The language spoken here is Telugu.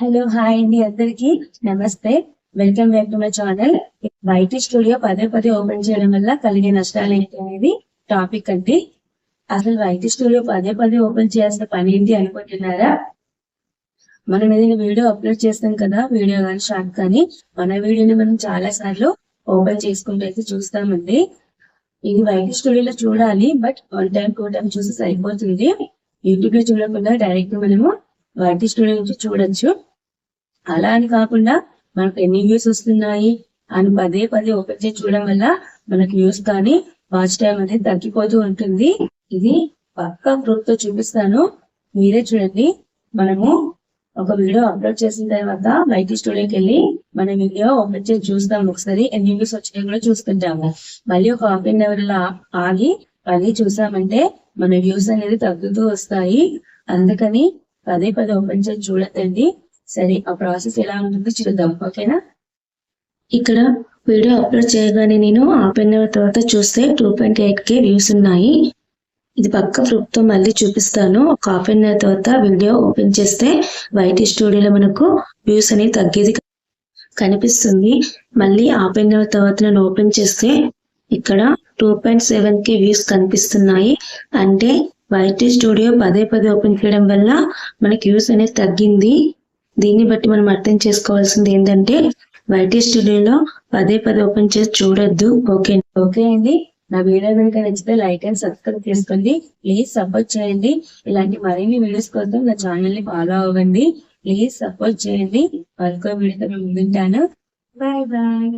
హలో హాయ్ అండి అందరికి. నమస్తే. Welcome back to my channel. బయట స్టూడియో పదే పదే ఓపెన్ చేయడం వల్ల కలిగే నష్టాలు ఏంటి అనేది టాపిక్ అండి. అసలు వైటీ స్టూడియో పదే పదే ఓపెన్ చేయాల్సిన పని ఏంటి అనుకుంటున్నారా? మనం ఏదైనా వీడియో అప్లోడ్ చేస్తాం కదా వీడియో కానీ షార్ట్ కానీ మన వీడియోని మనం చాలా సార్లు ఓపెన్ చేసుకుంటూ అయితే చూస్తామండి. ఇది వైటీ స్టూడియోలో చూడాలి but one time two time చూసి సరిపోతుంది. యూట్యూబ్లో చూడకుండా డైరెక్ట్ మనము వైటీ స్టూడియో నుంచి చూడొచ్చు. అలా అని కాకుండా మనకు ఎన్ని వ్యూస్ వస్తున్నాయి అని పదే పదే ఓపెన్ చేసి చూడడం వల్ల మనకు వ్యూస్ కానీ వాచ్ టైం అనేది తగ్గిపోతూ ఉంటుంది. ఇది పక్కా ప్రూఫ్తో చూపిస్తాను. మీరే చూడండి. మనము ఒక వీడియో అప్లోడ్ చేసిన తర్వాత వైటీ స్టూడియోకి వెళ్ళి మన వీడియో ఓపెన్ చేసి చూస్తాం ఒకసారి ఎన్ని వ్యూస్ వచ్చినాయి కూడా చూసుకుంటాము మళ్ళీ ఒక హాఫ్ అన్ అవర్ లా ఆగి మళ్ళీ చూసామంటే మన వ్యూస్ అనేది తగ్గుతూ వస్తాయి. అందుకని పదే పదే ఓపెన్ చేసి చూడద్దండి సరే ఆ ప్రాసెస్ ఎలా ఉంటుందో చూద్దాం ఓకేనా? ఇక్కడ వీడియో అప్లోడ్ చేయగానే నేను హాఫ్ అన్ అవర్ తర్వాత చూస్తే two point eight K views ఉన్నాయి. ఇది పక్క ప్రూఫ్తో మళ్ళీ చూపిస్తాను. ఒక హాఫ్ అన్ అవర్ తర్వాత వీడియో ఓపెన్ చేస్తే వైటీ స్టూడియోలో మనకు వ్యూస్ అనేది తగ్గేది కనిపిస్తుంది. మళ్ళీ హాఫ్ అన్ అవర్ తర్వాత నేను ఓపెన్ చేస్తే ఇక్కడ two point seven K views కనిపిస్తున్నాయి. అంటే వైటీ స్టూడియో పదే పదే ఓపెన్ చేయడం వల్ల మనకి వ్యూస్ అనేది తగ్గింది. దీన్ని బట్టి మనం అర్థం చేసుకోవాల్సింది ఏంటంటే వైటీ స్టూడియోలో పదే పదే ఓపెన్ చేసి చూడొద్దు. ఓకే ఓకే అండి. నా వీడియో కనుక నచ్చితే లైక్ అండ్ సబ్స్క్రైబ్ చేసుకోండి. ప్లీజ్ సపోర్ట్ చేయండి. ఇలాంటి మరిన్ని వీడియోస్ కోసం నా ఛానల్ని ఫాలో అవ్వండి. ప్లీజ్ సపోర్ట్ చేయండి. మరొక వీడియోతో ముందుంటాను. Bye bye